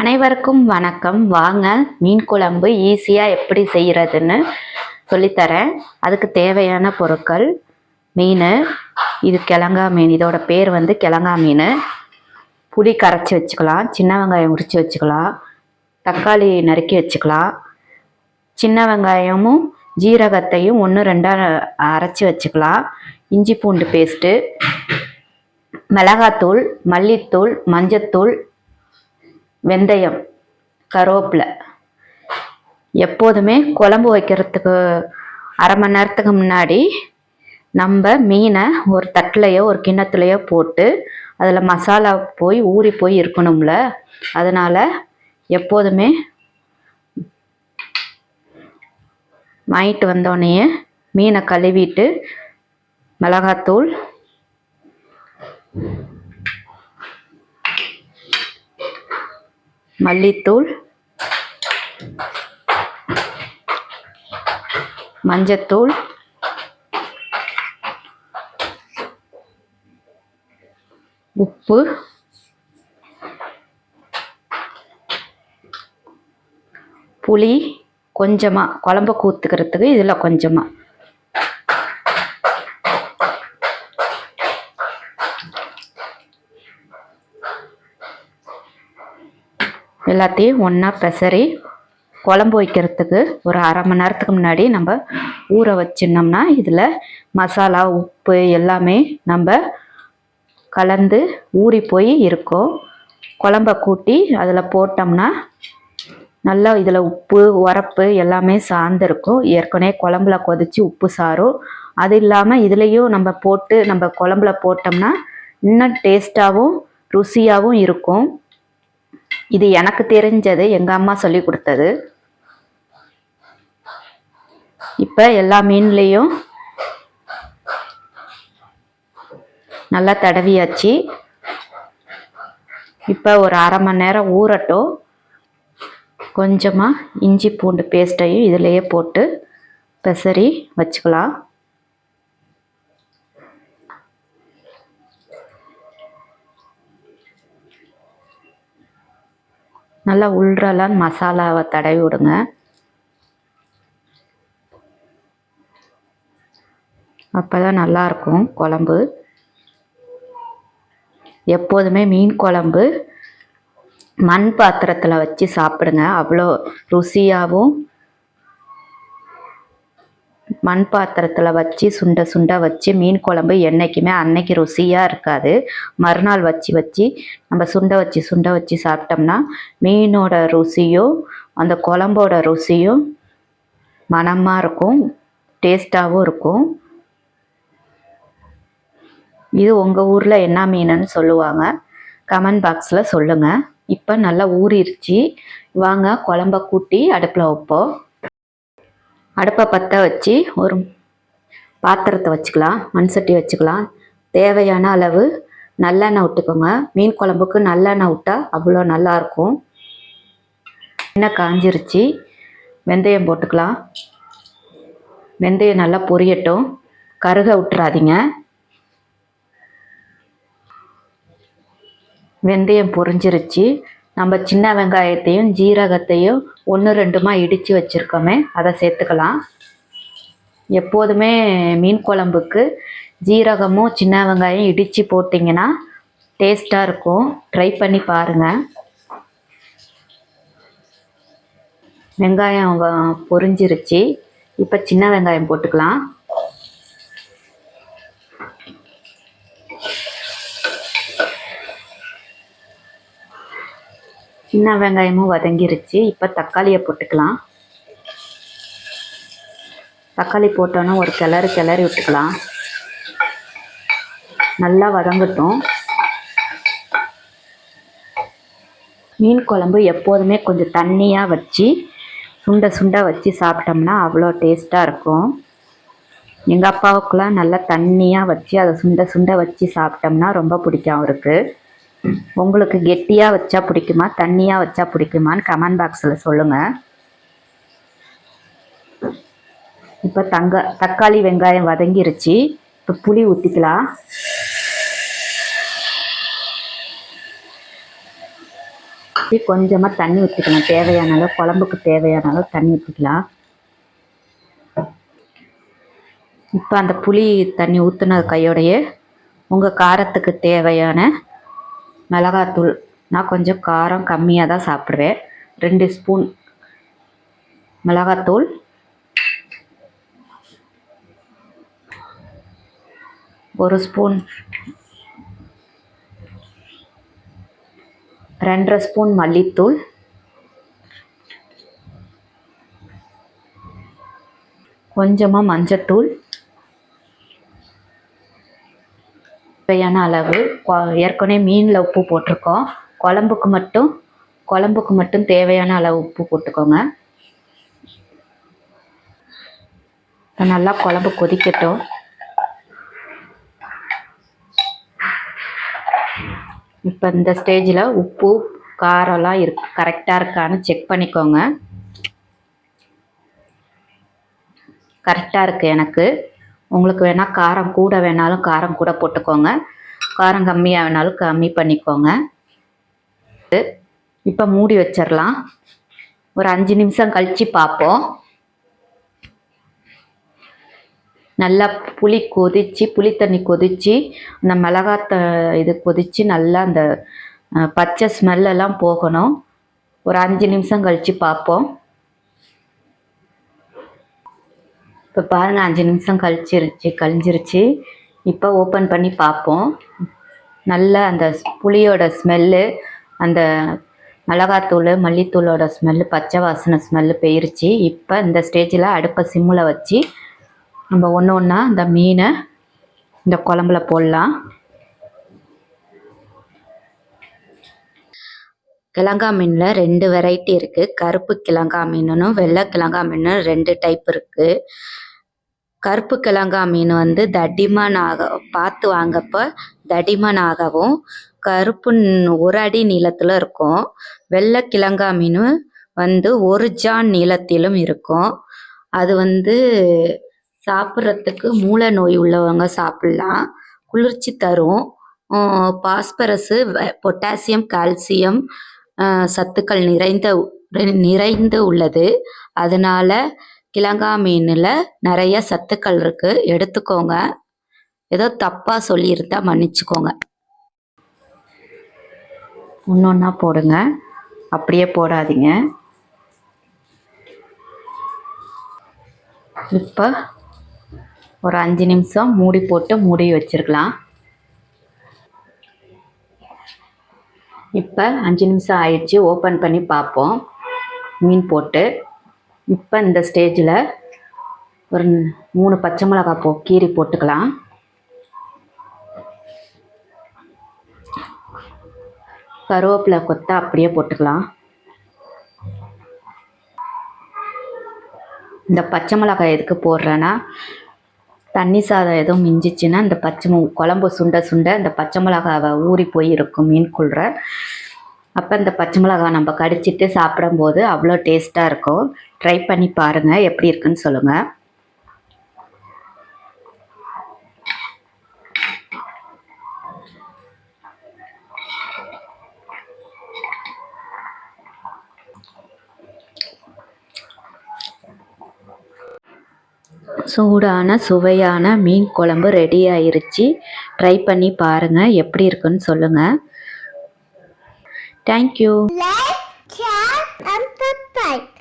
அனைவருக்கும் வணக்கம். வாங்க மீன் குழம்பு ஈஸியாக எப்படி செய்கிறதுன்னு சொல்லித்தரேன். அதுக்கு தேவையான பொருட்கள் மீன் இது கிழங்கா மீன். இதோட பேர் வந்து கிழங்கா மீன். புளி கரைச்சி வச்சுக்கலாம் சின்ன வெங்காயம் உரித்து வச்சுக்கலாம் தக்காளி நறுக்கி வச்சுக்கலாம். சின்ன வெங்காயமும் ஜீரகத்தையும் ஒன்று ரெண்டாக அரைச்சி வச்சுக்கலாம். இஞ்சி பூண்டு பேஸ்ட்டு மிளகாத்தூள் மல்லித்தூள் மஞ்சத்தூள் வெந்தயம் கருவேப்பிலை. எப்போதுமே குழம்பு வைக்கிறதுக்கு அரை மணி நேரத்துக்கு முன்னாடி நம்ம மீனை ஒரு தட்டிலையோ ஒரு கிண்ணத்துலையோ போட்டு அதில் மசாலா போய் ஊறி போய் இருக்கணும்ல. அதனால் எப்போதுமே வாங்கிட்டு வந்தோடனே மீனை கழுவிட்டு மிளகாத்தூள் மல்லித்தூள் மஞ்சத்தூள் உப்பு புளி கொஞ்சமாக குழம்ப கூத்துக்கிறதுக்கு இதில் கொஞ்சமாக எல்லாத்தையும் ஒன்றா பெசரி குழம்பு வைக்கிறதுக்கு ஒரு அரை மணி நேரத்துக்கு முன்னாடி நம்ம ஊற வச்சிருந்தோம்னா இதில் மசாலா உப்பு எல்லாமே நம்ம கலந்து ஊறி போய் இருக்கும் குழம்ப கூட்டி அதில் போட்டோம்னா நல்லா இதில் உப்பு உரப்பு எல்லாமே சார்ந்திருக்கும். ஏற்கனவே குழம்புல கொதித்து உப்பு சாரும். அது இல்லாமல் இதுலேயும் நம்ம போட்டு நம்ம குழம்புல போட்டோம்னா இன்னும் டேஸ்ட்டாகவும் ருசியாகவும் இருக்கும். இது எனக்கு தெரிஞ்சது எங்கள் அம்மா சொல்லி கொடுத்தது. இப்போ எல்லா மீன்லேயும் நல்லா தடவியாச்சு. இப்போ ஒரு அரை மணி நேரம் ஊறட்டும். கொஞ்சமாக இஞ்சி பூண்டு பேஸ்ட்டையும் இதிலையே போட்டு பெசரி வச்சுக்கலாம். நல்லா உள்றலாம் மசாலாவை தடவி விடுங்க. அப்போ தான் நல்லாயிருக்கும் குழம்பு. எப்போதுமே மீன் குழம்பு மண் பாத்திரத்தில் வச்சு சாப்பிடுங்க. அவ்வளோ ருசியாகவும் மண் பாத்திரத்தில் வச்சு சுண்ட சுண்ட வச்சு மீன் குழம்பு என்றைக்குமே அன்னைக்கு ருசியாக இருக்காது. மறுநாள் வச்சு வச்சு நம்ம சுண்ட வச்சு சுண்ட வச்சு சாப்பிட்டோம்னா மீனோட ருசியும் அந்த குழம்போட ருசியும் மணமாக இருக்கும் டேஸ்ட்டாகவும் இருக்கும். இது உங்கள் ஊரில் என்ன மீனுன்னு சொல்லுவாங்க. கமெண்ட் பாக்ஸில் சொல்லுங்கள் இப்போ நல்லா ஊறிடுச்சு வாங்க குழம்ப கூட்டி அடுப்பில் வைப்போம். அடுப்பை பற்ற வச்சு ஒரு பாத்திரத்தை வச்சுக்கலாம் மண் சட்டி வச்சுக்கலாம். தேவையான அளவு நல்லெண்ணெய் விட்டுக்கோங்க. மீன் குழம்புக்கு நல்லெண்ணெய் விட்டால் அவ்வளோ நல்லாயிருக்கும். எண்ணெய் காஞ்சிருச்சு. வெந்தயம் போட்டுக்கலாம். வெந்தயம் நல்லா பொரியட்டும். கருக விட்டுறாதீங்க. வெந்தயம் பொரிஞ்சிருச்சு. நம்ம சின்ன வெங்காயத்தையும் ஜீரகத்தையும் ஒன்று ரெண்டுமா இடித்து வச்சுருக்கோமே அதை சேர்த்துக்கலாம். எப்போதுமே மீன் குழம்புக்கு ஜீரகமும் சின்ன வெங்காயம் இடித்து போட்டிங்கன்னா டேஸ்ட்டாக இருக்கும். ட்ரை பண்ணி பாருங்கள் வெங்காயம் வ- பொரிஞ்சிருச்சு. இப்போ சின்ன வெங்காயம் போட்டுக்கலாம். சின்ன வெங்காயமும் வதங்கிருச்சு. இப்போ தக்காளியை போட்டுக்கலாம். தக்காளி போட்டோன்னா ஒரு கிளறு கிளறி விட்டுக்கலாம். நல்லா வதங்கட்டும். மீன் குழம்பு எப்போதுமே கொஞ்சம் தண்ணியாக வச்சு சுண்ட சுண்ட வச்சு சாப்பிட்டோம்னா அவ்வளோ டேஸ்ட்டாக இருக்கும். எங்கள் அப்பாவுக்குலாம் நல்லா தண்ணியாக வச்சு அதை சுண்ட சுண்ட வச்சு சாப்பிட்டோம்னா ரொம்ப பிடிக்கும் அவருக்கு. உங்களுக்கு கெட்டியாக வச்சா பிடிக்குமா தண்ணியாக வச்சா பிடிக்குமான்னு கமெண்ட் பாக்ஸில் சொல்லுங்கள் இப்போ தங்க தக்காளி வெங்காயம் வதங்கிருச்சு. இப்போ புளி ஊற்றிக்கலாம் இப்படி கொஞ்சமாக தண்ணி ஊற்றிக்கலாம் தேவையான அளவு குழம்புக்கு தேவையான அளவு தண்ணி ஊற்றிக்கலாம் இப்போ அந்த புளி தண்ணி ஊற்றுன கையோடையே உங்கள் காரத்துக்கு தேவையான மிளகாத்தூள். நான் கொஞ்சம் காரம் கம்மியாக தான் சாப்பிடுவேன் ரெண்டு ஸ்பூன் மிளகாத்தூள். ஒரு ஸ்பூன் ரெண்டரை ஸ்பூன் மல்லித்தூள். கொஞ்சமாக மஞ்சத்தூள். தேவையான அளவு ஏற்கனவே மீனில் உப்பு போட்டிருக்கோம். குழம்புக்கு மட்டும் குழம்புக்கு மட்டும் தேவையான அளவு உப்பு போட்டுக்கோங்க. நல்லா குழம்பு கொதிக்கட்டும். இப்போ இந்த ஸ்டேஜில் உப்பு காரம்லாம் இரு கரெக்டாக இருக்கான்னு செக் பண்ணிக்கோங்க. கரெக்டாக இருக்குது எனக்கு. உங்களுக்கு வேணால் காரம் கூட வேணாலும் காரம் கூட போட்டுக்கோங்க. காரம் கம்மியாக வேணாலும் கம்மி பண்ணிக்கோங்க. இப்போ மூடி வச்சிடலாம். ஒரு அஞ்சு நிமிஷம் கழித்து பார்ப்போம். நல்லா புளி கொதிச்சு புளி தண்ணி கொதிச்சு அந்த மிளகாத்த இது கொதிச்சு நல்லா அந்த பச்சை ஸ்மெல்லெல்லாம் போகணும். ஒரு அஞ்சு நிமிஷம் கழித்து பார்ப்போம். இப்போ பாருங்கள் அஞ்சு நிமிஷம் கழிச்சிருச்சு கழிஞ்சிருச்சு. இப்போ ஓப்பன் பண்ணி பார்ப்போம். நல்ல அந்த புளியோட ஸ்மெல்லு அந்த மிளகாத்தூள் மல்லித்தூளோட ஸ்மெல்லு பச்சை வாசனை ஸ்மெல்லு போயிருச்சு. இப்போ இந்த ஸ்டேஜில் அடுப்பை சிம்மில் வச்சு நம்ம ஒன்று ஒன்றா இந்த மீனை இந்த குழம்புல போடலாம். கிழங்கா மீனில் ரெண்டு வெரைட்டி இருக்குது கருப்பு கிழங்கா மீனும் வெள்ளை கிழங்கா மீனும் ரெண்டு டைப் இருக்குது கருப்பு கிழங்கா மீன் வந்து தடிமன் ஆக பார்த்து வாங்கப்போ தடிமன் ஆகவும் கருப்பு ஒரு அடி நீளத்தில் இருக்கும். வெள்ளை கிழங்கா மீன் வந்து ஒரு ஜான் நீளத்திலும் இருக்கும். அது வந்து சாப்பிட்றதுக்கு மூளை நோய் உள்ளவங்க சாப்பிட்லாம். குளிர்ச்சி தரும். பாஸ்பரஸு பொட்டாசியம் கால்சியம் சத்துக்கள் நிறைந்த நிறைந்து உள்ளது. அதனால் கிழங்கா மீனில் நிறைய சத்துக்கள் இருக்குது எடுத்துக்கோங்க. ஏதோ தப்பாக சொல்லியிருந்தா மன்னிச்சுக்கோங்க. ஒன்று ஒன்றா போடுங்க. அப்படியே போடாதீங்க. இப்போ ஒரு அஞ்சு நிமிஷம் மூடி போட்டு மூடி வச்சுருக்கலாம். இப்போ அஞ்சு நிமிஷம் ஆயிடுச்சு. ஓப்பன் பண்ணி பார்ப்போம். மீன் போட்டு. இப்போ இந்த ஸ்டேஜில் ஒரு மூணு பச்சை மிளகாய் போ கீரி போட்டுக்கலாம். கருவேப்பிலை கொத்தா அப்படியே போட்டுக்கலாம். இந்த பச்சை மிளகாய் எதுக்கு போடுறேன்னா தண்ணி சாதம் எதுவும் மிஞ்சிச்சுன்னா இந்த பச்சை மு- குழம்பு சுண்ட சுண்ட இந்த பச்சை மிளகாவை ஊறி போய் இருக்கும் குளிர அப்போ இந்த பச்சை மிளகாய் நம்ம கடிச்சிட்டு சாப்பிடும்போது அவ்வளோ டேஸ்ட்டாக இருக்கும். ட்ரை பண்ணி பாருங்கள் எப்படி இருக்குன்னு சொல்லுங்கள் சூடான சுவையான மீன் குழம்பு ரெடி ஆயிருச்சு. ட்ரை பண்ணி பாருங்கள் எப்படி இருக்குன்னு சொல்லுங்கள் தேங்க்யூ